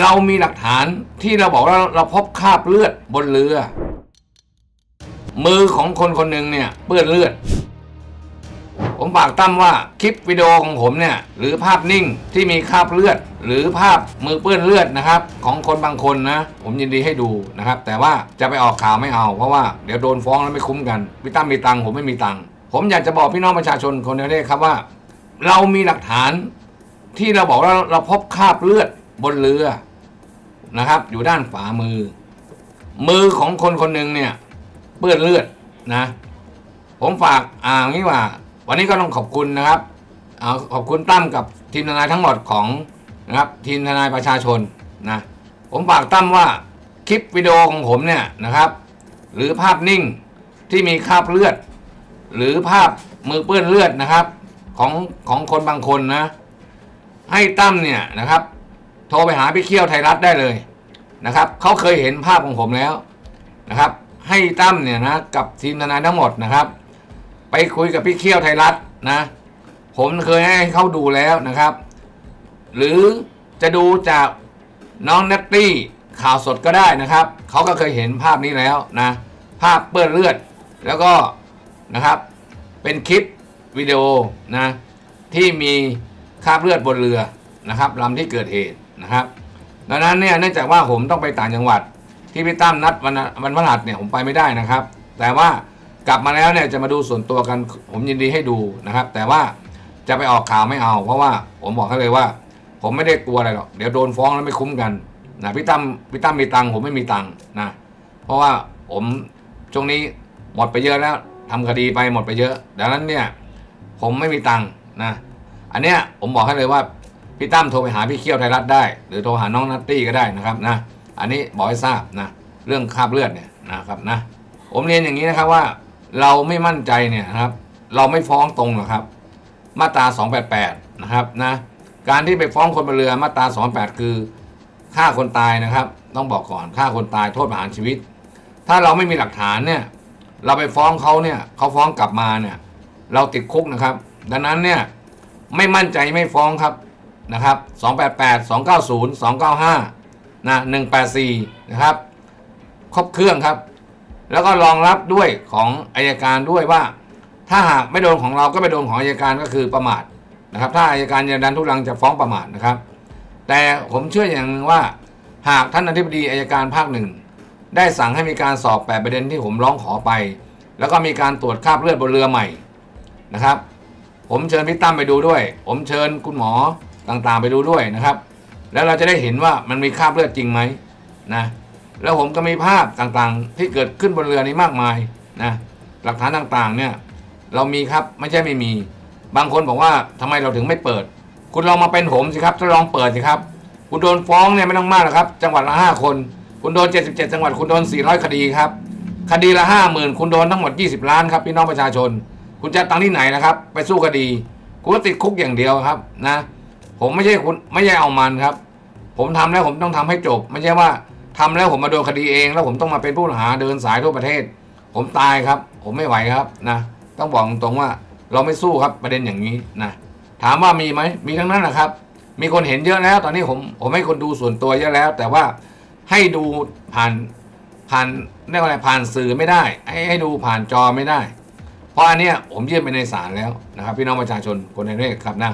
เรามีหลักฐานที่เราบอกว่าเราพบคราบเลือดบนเรือ มือของคนคนหนึ่งเนี่ยเปื้อนเลือด ผมฝากตั้มว่าคลิปวิดีโอของผมเนี่ยหรือภาพนิ่งที่มีคราบเลือด หรือภาพมือเปื้อนเลือดนะครับ ของคนบางคนนะ ผมยินดีให้ดูนะครับ แต่ว่าจะไปออกข่าวไม่เอา เพราะว่าเดี๋ยวโดนฟ้องแล้วไม่คุ้มกันพี่ตั้มมีตังค์ผมไม่มีตังค์ผมอยากจะบอกพี่น้องประชาชนคนในประเทศครับว่า เรามีหลักฐานที่เราบอกว่าเราพบคราบเลือด บนเรือนะครับ อยู่ด้านฝามือ มือของคนคนหนึ่งเนี่ย เปื้อนเลือดนะ ผมฝากอ่างี้ว่า วันนี้ก็ต้องขอบคุณนะครับเอาขอบคุณตั้มกับทีมทนายทั้งหมดของนะครับ ทีมทนายประชาชนนะผมฝากตั้มว่าคลิปวิดีโอของผมเนี่ยนะครับ หรือภาพนิ่งที่มีคราบเลือด หรือภาพมือเปื้อนเลือดนะครับ ของของคนบางคนนะ ให้ตั้มเนี่ยนะครับ โทรไปหาพี่เขี้ยวไทยรัฐได้เลยนะครับเขาเคยเห็นภาพของผมแล้วนะครับ ให้ตั้มเนี่ยนะกับทีมทนายทั้งหมดนะครับ ไปคุยกับพี่เขี้ยวไทยรัฐนะ ผมเคยให้เขาดูแล้วนะครับ หรือจะดูจากน้องเนตตี้ข่าวสดก็ได้นะครับเขาก็เคยเห็นภาพนี้แล้วนะ ภาพเปื้อนเลือดแล้วก็นะครับ เป็นคลิปวิดีโอนะที่มีคราบเลือดบนเรือนะครับลำที่เกิดเหตุ นะครับดังนั้นเนี่ยเนื่องจากว่าผมต้องไปต่างจังหวัด ที่พี่ตั้มนัดวันวันพฤหัสเนี่ยผมไปไม่ได้นะครับ แต่ว่ากลับมาแล้วเนี่ยจะมาดูส่วนตัวกันผมยินดีให้ดูนะครับ แต่ว่าจะไปออกข่าวไม่เอา เพราะว่าผมบอกให้เลยว่า ผมไม่ได้กลัวอะไรหรอกเดี๋ยวโดนฟ้องแล้วไม่คุ้มกันนะพี่ตั้มพี่ตั้มมีตังค์ผมไม่มีตังค์นะเพราะว่าผมช่วงนี้หมดไปเยอะแล้วทำคดีไปหมดไปเยอะ ดังนั้นเนี่ยผมไม่มีตังค์นะ อันเนี้ยผมบอกให้เลยว่า พี่ตั้มโทรไปหาพี่เคี่ยวไทยรัฐได้ หรือโทรหาน้องนัตตี้ก็ได้นะครับนะ อันนี้บอกให้ทราบนะ เรื่องคราบเลือดเนี่ยนะครับนะ ผมเรียนอย่างนี้นะครับว่าเราไม่มั่นใจเนี่ยนะครับ เราไม่ฟ้องตรงหรอกครับ มาตรา 288 นะครับนะ การที่ไปฟ้องคนบนเรือมาตรา 288 คือฆ่าคนตายนะครับ ต้องบอกก่อนฆ่าคนตายโทษประหารชีวิต ถ้าเราไม่มีหลักฐานเนี่ย เราไปฟ้องเขาเนี่ยเขาฟ้องกลับมาเนี่ย เราติดคุกนะครับ ดังนั้นเนี่ยไม่มั่นใจไม่ฟ้องครับ นะครับ288 290 295นะ184นะครับครบเครื่องครับ แล้วก็รองรับด้วยของอายการด้วยว่า ถ้าหากไม่โดนของเราก็ไปโดนของอายการก็คือประมาทนะครับ ถ้าอายการยืนยันทุกรังจะฟ้องประมาทนะครับ แต่ผมเชื่ออย่างหนึ่งว่า หากท่านอธิบดีอายการภาคหนึ่งได้สั่งให้มีการสอบแปดประเด็นที่ผมร้องขอไป แล้วก็มีการตรวจคราบเลือดบนเรือใหม่นะครับ ผมเชิญพี่ตั้มไปดูด้วย ผมเชิญคุณหมอ ต่างๆ ไปดูด้วยนะครับ แล้วเราจะได้เห็นว่ามันมีคราบเลือดจริงไหมนะแล้วผมก็มีภาพต่างๆ ที่เกิดขึ้นบนเรือนี้มากมายนะหลักฐานต่างๆเนี่ยเรามีครับไม่ใช่ไม่มี บางคนบอกว่าทำไมเราถึงไม่เปิด คุณลองมาเป็นผมสิครับจะลองเปิดสิครับ คุณโดนฟ้องเนี่ยไม่ต้องมากหรอกครับ จังหวัดละห้าคน คุณโดน 77 จังหวัดคุณโดน 400 คดีครับ คดีละห้าหมื่นคุณโดนทั้งหมด 20 ล้านครับพี่น้องประชาชน คุณจะตังค์ที่ไหนนะครับ ไปสู้คดี คุณก็ติดคุกอย่างเดียวครับนะ ผมไม่ใช่คุณไม่ใช่เอามันครับ ผมทำแล้วผมต้องทำให้จบ ไม่ใช่ว่าทำแล้วผมมาโดนคดีเอง แล้วผมต้องมาเป็นผู้ต้องหาเดินสายทั่วประเทศ ผมตายครับ ผมไม่ไหวครับนะต้องบอกตรงว่าเราไม่สู้ครับประเด็นอย่างนี้นะถามว่ามีไหมมีทั้งนั้นนะครับ มีคนเห็นเยอะแล้ว ตอนนี้ผมผมให้คนดูส่วนตัวเยอะแล้ว แต่ว่าให้ดูผ่านผ่านเรียกว่าอะไรผ่านสื่อไม่ได้ ให้ให้ดูผ่านจอไม่ได้ เพราะอันเนี้ยผมยื่นไปในศาลแล้วนะครับ พี่น้องประชาชนคนในประเทศครับนะ